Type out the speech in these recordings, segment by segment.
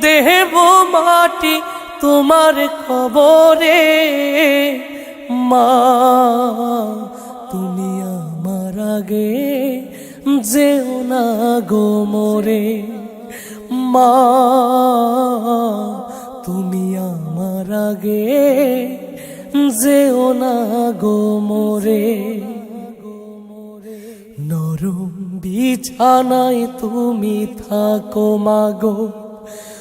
দেব মাটি তোমার কবরে। মা, তুমি আমার আগে যেও না গো মোরে। মা, তুমি আমার আগে যেও না গো মোরে। নরম বিছানায় তুমি থাকো মাগো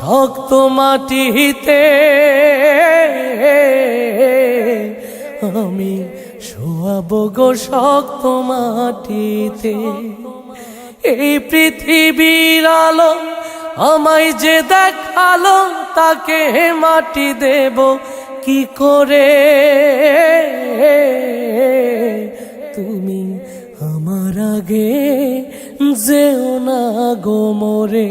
শক্ত মাটিতে আমি শোয়াব গো শক্ত মাটিতে। এই পৃথিবীর আলো আমায় যে দেখাল, তাকে মাটি দেব কি করে? তুমি আমার আগে যেও না গো মোরে।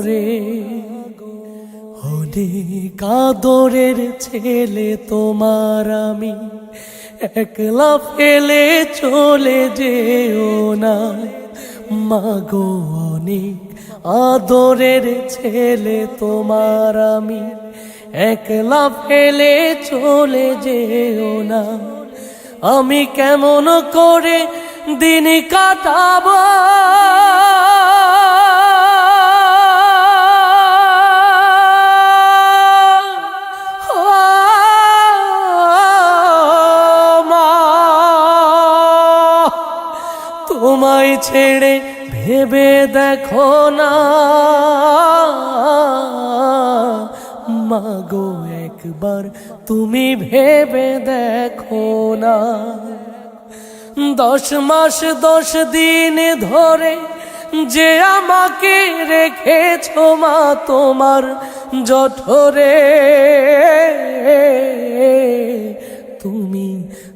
মোরে অনেক আদরের ছেলে তোমার আমি। একলা ফেলে চলে যেও না। মাগো অনেক আদরের ছেলে তোমার আমি। একলা ফেলে চলে যেও না। আমি কেমন করে দিন কাটাবো? ছেড়ে ভেবে দেখো না। মাগো, একবার তুমি ভেবে দেখো না। দশ মাস, দশ দিন ধরে যে আমাকে রেখেছ মা তোমার জঠরে, তুমি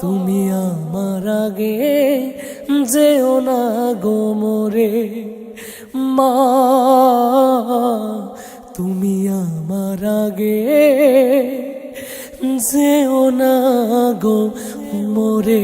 তুমি আমার আগে যেও না গো মোরে। মা, তুমি আমার আগে যেও না গো মোরে।